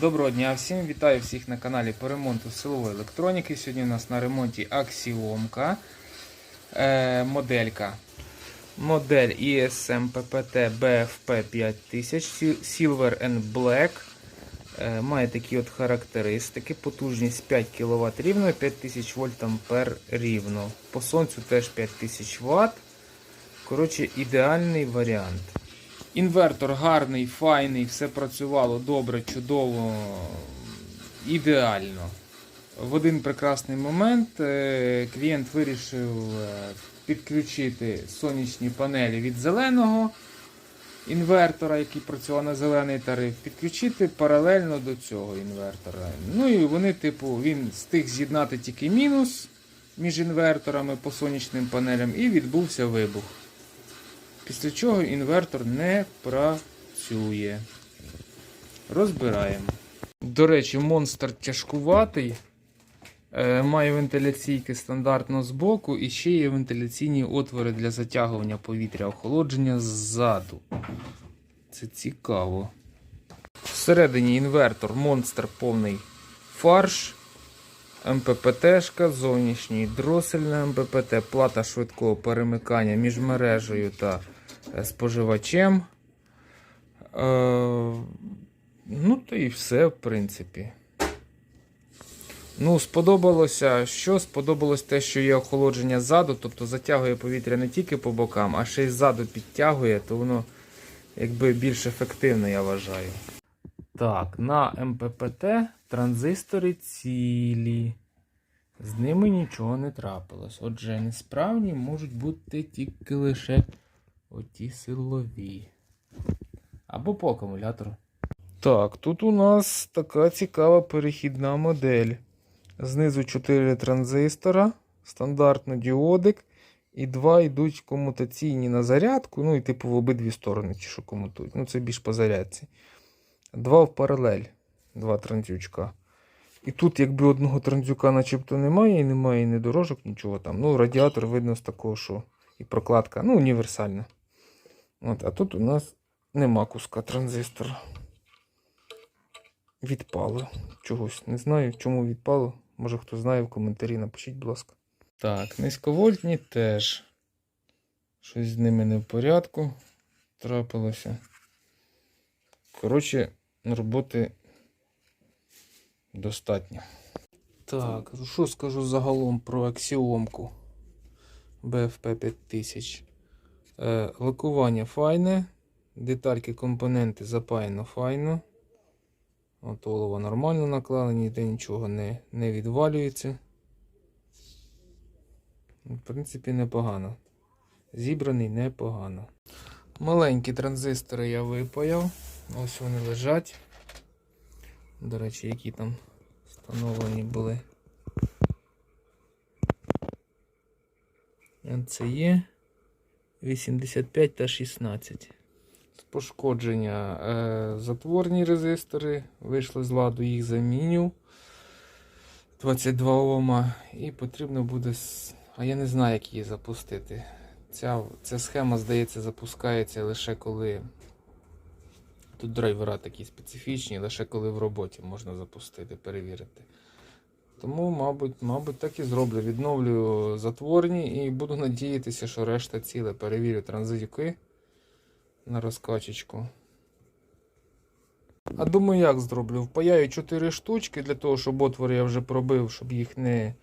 Доброго дня всім! Вітаю всіх на каналі по ремонту силової електроніки. Сьогодні у нас на ремонті Аксіомка е, моделька. Модель ESM PPT BFP 5000 Silver and Black. Е, має такі от характеристики. Потужність 5 кВт рівно, 5000 вольт ампер рівно. По сонцю теж 5000 Вт. Коротше, ідеальний варіант. Інвертор гарний, файний, все працювало добре, чудово, ідеально. В один прекрасний момент е, клієнт вирішив е, підключити сонячні панелі від зеленого інвертора, який працював на зелений тариф, підключити паралельно до цього інвертора. Ну і вони, типу, він встиг з'єднати тільки мінус між інверторами по сонячним панелям і відбувся вибух. Після чого інвертор не працює. Розбираємо. До речі, монстр тяжкуватий. Е, має вентиляційки стандартно збоку і ще є вентиляційні отвори для затягування повітря охолодження ззаду. Це цікаво. Всередині інвертор монстр повний фарш. МППТ-шка, зовнішній дросель на МППТ, плата швидкого перемикання між мережею та споживачем. Е, ну, то і все, в принципі. Ну, сподобалося, що сподобалось те, що є охолодження ззаду, тобто затягує повітря не тільки по бокам, а ще й ззаду підтягує, то воно якби більш ефективне, я вважаю. Так, на МППТ транзистори цілі. З ними нічого не трапилось. Отже, несправні можуть бути тільки лише оті силові. Або по акумулятору. Так, тут у нас така цікава перехідна модель. Знизу 4 транзистора, стандартно діодик, і два йдуть комутаційні на зарядку, ну і типу в обидві сторони, чи що комутують. Ну, це більш по зарядці. Два в паралель, два транзючка. І тут, якби одного транзюка начебто немає, і немає і не дорожок, нічого там. Ну, радіатор видно з такого, що і прокладка, ну, універсальна. От, а тут у нас нема куска транзистора. Відпало чогось. Не знаю, чому відпало. Може хто знає в коментарі, напишіть, будь ласка. Так, низьковольтні теж. Щось з ними не в порядку. Трапилося. Коротше, роботи достатньо. Так, ну що скажу загалом про аксіомку BFP 5000. Е, лакування файне. Детальки, компоненти запаяно файно. От олово нормально наклали, ніде нічого не, не відвалюється. В принципі, непогано. Зібраний непогано. Маленькі транзистори я випаяв. Ось вони лежать. До речі, які там встановлені були. Це є 85 та 16. Пошкодження е, затворні резистори. Вийшли з ладу, їх заміню. 22 Ома. І потрібно буде. А я не знаю, як її запустити. Ця, ця схема, здається, запускається лише коли. Тут драйвера такі специфічні, лише коли в роботі можна запустити, перевірити. Тому, мабуть, мабуть, так і зроблю. Відновлю затворні і буду надіятися, що решта ціле. Перевірю транзитюки на розкачечку. А думаю, як зроблю? Впаяю 4 штучки для того, щоб отвори я вже пробив, щоб їх не,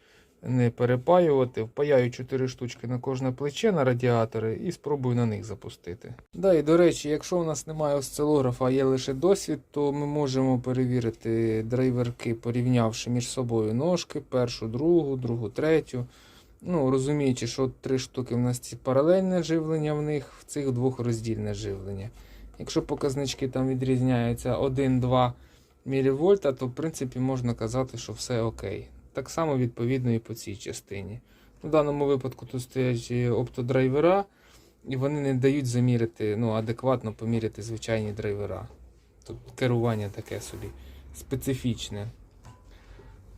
не перепаювати. Впаяю 4 штучки на кожне плече на радіатори і спробую на них запустити. Да, і до речі, якщо у нас немає осцилографа, а є лише досвід, то ми можемо перевірити драйверки, порівнявши між собою ножки, першу, другу, другу, третю. Ну, розуміючи, що три штуки в нас паралельне живлення в них, в цих двох роздільне живлення. Якщо показнички там відрізняються 1-2 мВ, то в принципі можна казати, що все окей. Так само відповідно і по цій частині. В даному випадку тут стоять оптодрайвера, і вони не дають заміряти, ну, адекватно поміряти звичайні драйвера. Тобто керування таке собі специфічне.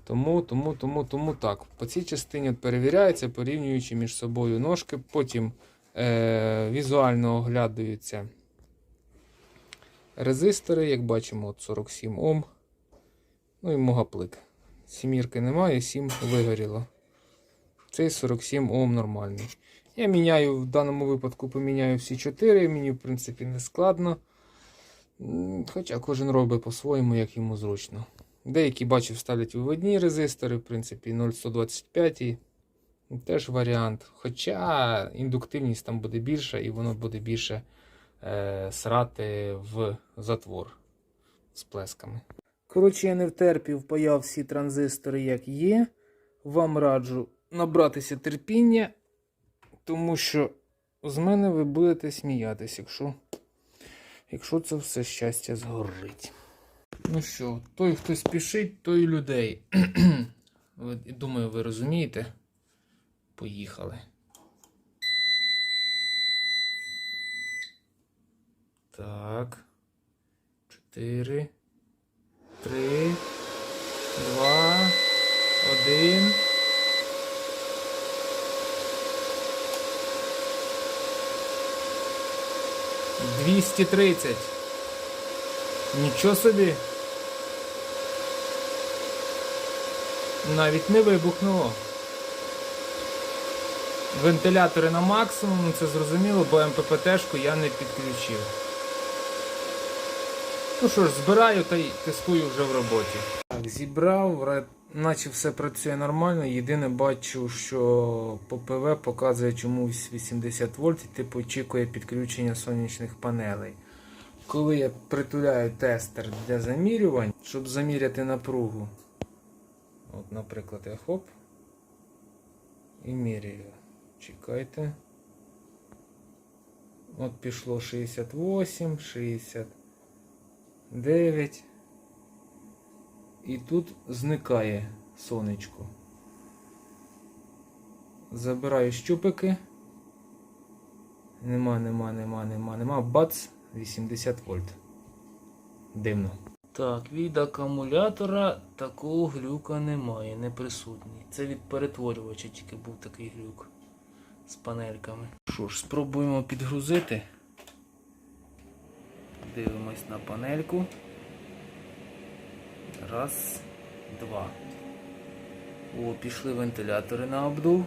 Тому, тому, тому, тому так. По цій частині от перевіряється, порівнюючи між собою ножки, потім е, візуально оглядаються резистори, як бачимо, от 47 Ом. Ну і могаплик. Сімірки немає, 7 вигоріло. Цей 47 Ом нормальний. Я міняю в даному випадку поміняю всі 4, мені в принципі не складно. Хоча кожен робить по-своєму, як йому зручно. Деякі бачив ставлять виводні резистори, в принципі, 0,125 теж варіант. Хоча індуктивність там буде більша і воно буде більше е, срати в затвор з плесками. Коротше, я не втерпів, паяв всі транзистори, як є. Вам раджу набратися терпіння, тому що з мене ви будете сміятись, якщо, якщо це все щастя згорить. Ну що, той, хто спішить, той людей. думаю, ви розумієте. Поїхали. Так. Чотири. Три. Два. Один. Двісті тридцять. Нічого собі. Навіть не вибухнуло. Вентилятори на максимум, це зрозуміло, бо МППТ-шку я не підключив. Ну що ж, збираю та й тестую вже в роботі. Так, зібрав, наче все працює нормально. Єдине бачу, що по ПВ показує чомусь 80 вольт, і типу очікує підключення сонячних панелей. Коли я притуляю тестер для замірювань, щоб заміряти напругу. От, наприклад, я хоп. І міряю. Чекайте. От пішло 68, 69. І тут зникає сонечко. Забираю щупики. Нема, нема, нема, нема, нема. Бац! 80 вольт. Дивно. Так, від акумулятора такого глюка немає, не присутній. Це від перетворювача тільки був такий глюк з панельками. Що ж, спробуємо підгрузити. Дивимось на панельку. Раз, два. О, пішли вентилятори на обдув.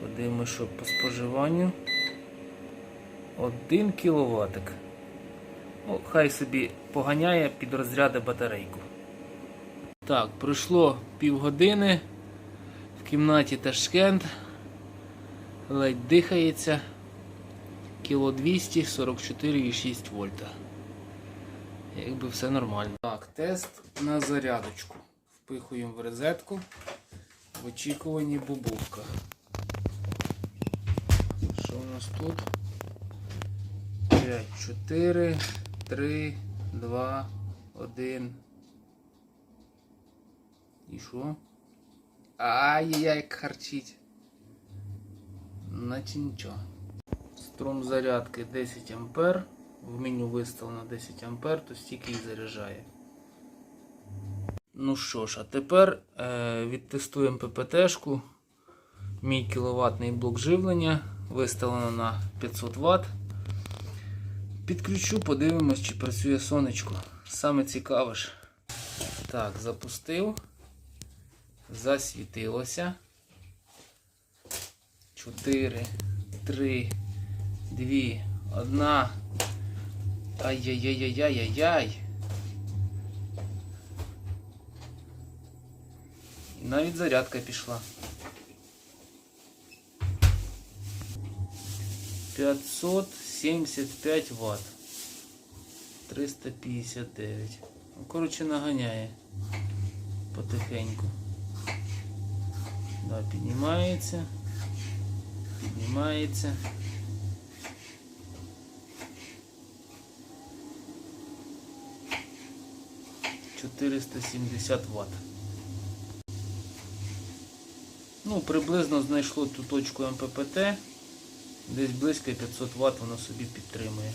Подивимось, що по споживанню. 1 кВт. Ну, хай собі поганяє під розряди батарейку. Так, пройшло півгодини. В кімнаті Ташкент. Ледь дихається. Кіло 200, 44,6 вольта. Якби все нормально. Так, тест на зарядочку. Впихуємо в розетку. В очікуванні бубовка. Що у нас тут? 5, 4, 3, 2, 1. І що? Ай-яй-яй, як харчить. Наче нічого. Струм зарядки 10 ампер. В меню виставлено 10 ампер, то стільки і заряджає. Ну що ж, а тепер е, відтестуємо ППТ-шку. Мій кіловатний блок живлення виставлено на 500 Вт. Підключу, подивимось, чи працює сонечко. Саме цікаве ж. Так, запустив. Засвітилося. 4, 3, 2, 1. Ай-яй-яй-яй-яй-яй-яй. І навіть зарядка пішла. 575 Вт. 359. Ну, коротше, наганяє потихеньку. Да, піднімається. Піднімається. Чотириста сімдесят Вт. Ну, приблизно знайшло ту точку МППТ. Десь близько 500 Вт воно собі підтримує.